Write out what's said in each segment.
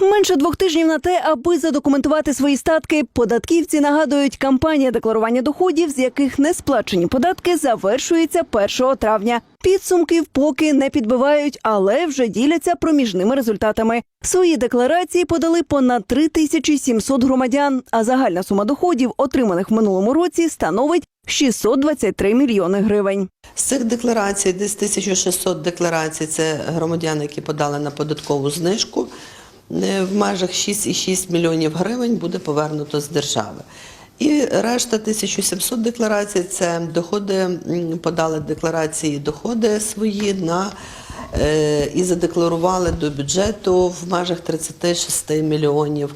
Менше двох тижнів на те, аби задокументувати свої статки. Податківці нагадують, кампанія декларування доходів, з яких не сплачені податки, завершується 1 травня. Підсумків поки не підбивають, але вже діляться проміжними результатами. Свої декларації подали понад 3700 громадян. А загальна сума доходів, отриманих в минулому році, становить 623 мільйони гривень. З цих декларацій, десь 1600 декларацій, це громадяни, які подали на податкову знижку. Е, В межах 6,6 мільйонів гривень буде повернуто з держави. І решта 1700 декларацій це доходи, подали декларації доходи свої на е, і задекларували до бюджету в межах 36 мільйонів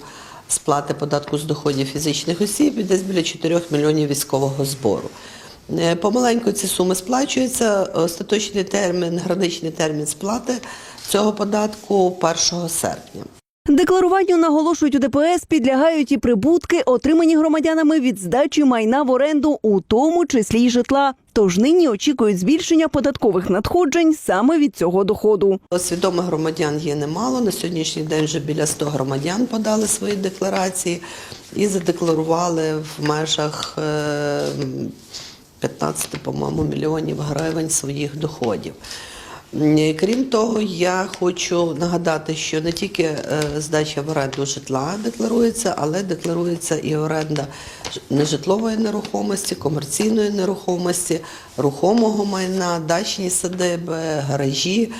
сплати податку з доходів фізичних осіб і десь біля 4 мільйонів військового збору. Е, Помаленьку ці суми сплачуються. Остаточний термін, граничний термін сплати цього податку 1 серпня. Декларуванню наголошують у ДПС, підлягають і прибутки, отримані громадянами від здачі майна в оренду, у тому числі й житла. Тож нині очікують збільшення податкових надходжень саме від цього доходу. Свідомих громадян є немало. На сьогоднішній день вже біля 100 громадян подали свої декларації і задекларували в межах е, 15, по-моєму, мільйонів гривень своїх доходів. М, Крім того, я хочу нагадати, що не тільки е, здача в оренду житла декларується, але декларується і оренда нежитлової нерухомості, комерційної нерухомості, рухомого майна, дачні садиби, гаражі,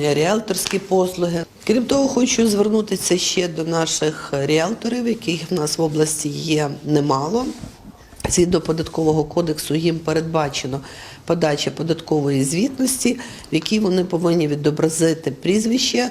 ріелторські послуги. Крім того, хочу звернутися ще до наших ріелторів, яких в нас в області є немало. Згідно податкового кодексу їм передбачено подача податкової звітності, в якій вони повинні відобразити прізвище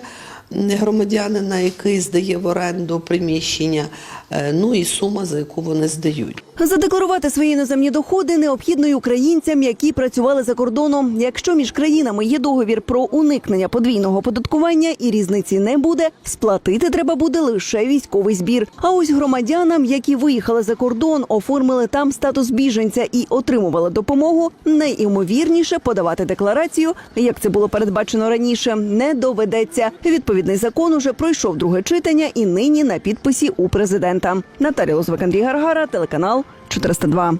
громадянина, який здає в оренду приміщення, е, ну і сума, за яку вони здають. Задекларувати свої іноземні доходи необхідно й українцям, які працювали за кордоном. Якщо між країнами є договір про уникнення подвійного податкування і різниці не буде, сплатити треба буде лише військовий збір. А ось громадянам, які виїхали за кордон, оформили там статус біженця і отримували допомогу, найімовірніше подавати декларацію, як це було передбачено раніше, не доведеться. Відповідний закон уже пройшов друге читання і нині на підписі у президента. Наталія Озвик, Андрій Гаргара, телеканал 402.